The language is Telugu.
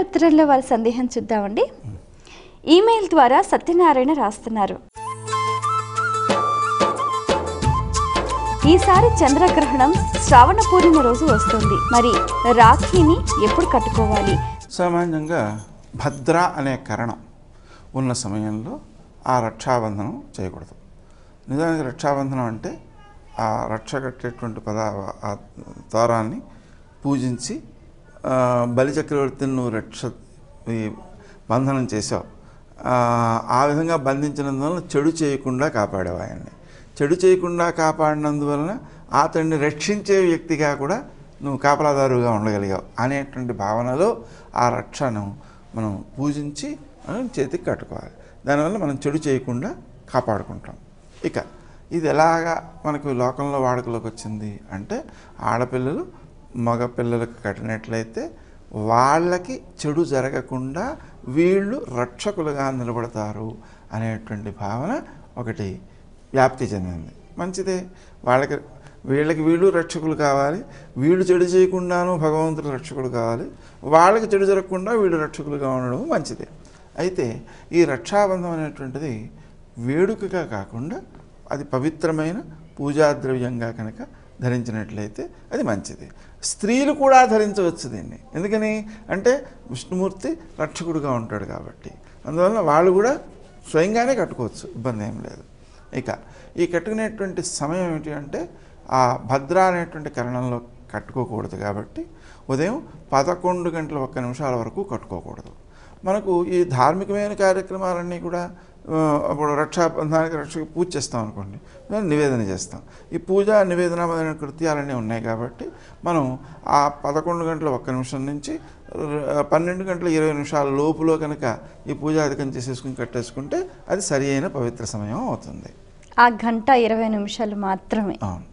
ఉత్తరంలో వారి సందేహం చూద్దామండి. ఈమెయిల్ ద్వారా సత్యనారాయణ రాస్తున్నారు. ఈసారి చంద్రగ్రహణం శ్రావణ పూర్ణిమ రోజు వస్తుంది. మరి రాఖీని ఎప్పుడు కట్టుకోవాలి? సామాన్యంగా భద్ర అనే కరణం ఉన్న సమయంలో ఆ రక్షాబంధనం చేయకూడదు. నిజానికి రక్షాబంధనం అంటే ఆ రక్ష కట్టేటువంటి పద ఆ ద్వారాన్ని పూజించి బలిచక్రవర్తిని నువ్వు రక్ష బంధనం చేసావు ఆ, ఆ విధంగా బంధించినందువలన చెడు చేయకుండా కాపాడావు ఆయన్ని. చెడు చేయకుండా కాపాడినందువలన అతన్ని రక్షించే వ్యక్తిగా కూడా నువ్వు కాపలాదారుగా ఉండగలిగావు అనేటువంటి భావనలో ఆ రక్షను మనం పూజించి మనం చేతికి కట్టుకోవాలి. దానివల్ల మనం చెడు చేయకుండా కాపాడుకుంటాం. ఇక ఇది ఎలాగా మనకు లోకంలో వాడుకలోకి వచ్చింది అంటే ఆడపిల్లలు మగ పిల్లలకు కట్టినట్లయితే వాళ్ళకి చెడు జరగకుండా వీళ్ళు రక్షకులుగా నిలబడతారు అనేటువంటి భావన ఒకటి వ్యాప్తి చెందింది. మంచిదే. వాళ్ళకి వీళ్ళకి వీళ్ళు రక్షకులు కావాలి. వీళ్ళు చెడు చేయకుండాను భగవంతుడు రక్షకుడు కావాలి. వాళ్ళకి చెడు జరగకుండా వీళ్ళు రక్షకులుగా ఉండడం మంచిదే. అయితే ఈ రక్షాబంధం అనేటువంటిది వేడుకగా కాకుండా అది పవిత్రమైన పూజాద్రవ్యంగా కనుక ధరించినట్లయితే అది మంచిది. స్త్రీలు కూడా ధరించవచ్చు దీన్ని. ఎందుకని? అంటే విష్ణుమూర్తి రక్షకుడుగా ఉంటాడు కాబట్టి. అందువలన వాళ్ళు కూడా స్వయంగానే కట్టుకోవచ్చు. ఇబ్బంది ఏం లేదు. ఇక ఈ కట్టుకునేటువంటి సమయం ఏమిటి అంటే ఆ భద్ర అనేటువంటి కరణంలో కట్టుకోకూడదు కాబట్టి ఉదయం పదకొండు గంటల ఒక్క నిమిషాల వరకు కట్టుకోకూడదు. మనకు ఈ ధార్మికమైన కార్యక్రమాలన్నీ కూడా అప్పుడు రక్షాబంధానికి రక్షకు పూజ చేస్తాం అనుకోండి. మేము నివేదన చేస్తాం. ఈ పూజ నివేదన మొదలైన కృత్యాలన్నీ ఉన్నాయి కాబట్టి మనం ఆ పదకొండు గంటల ఒక్క నిమిషం నుంచి పన్నెండు గంటల ఇరవై నిమిషాల లోపులో కనుక ఈ పూజాధికం చేసేసుకుని కట్టేసుకుంటే అది సరి అయిన పవిత్ర సమయం అవుతుంది. ఆ గంట ఇరవై నిమిషాలు మాత్రమే. అవును.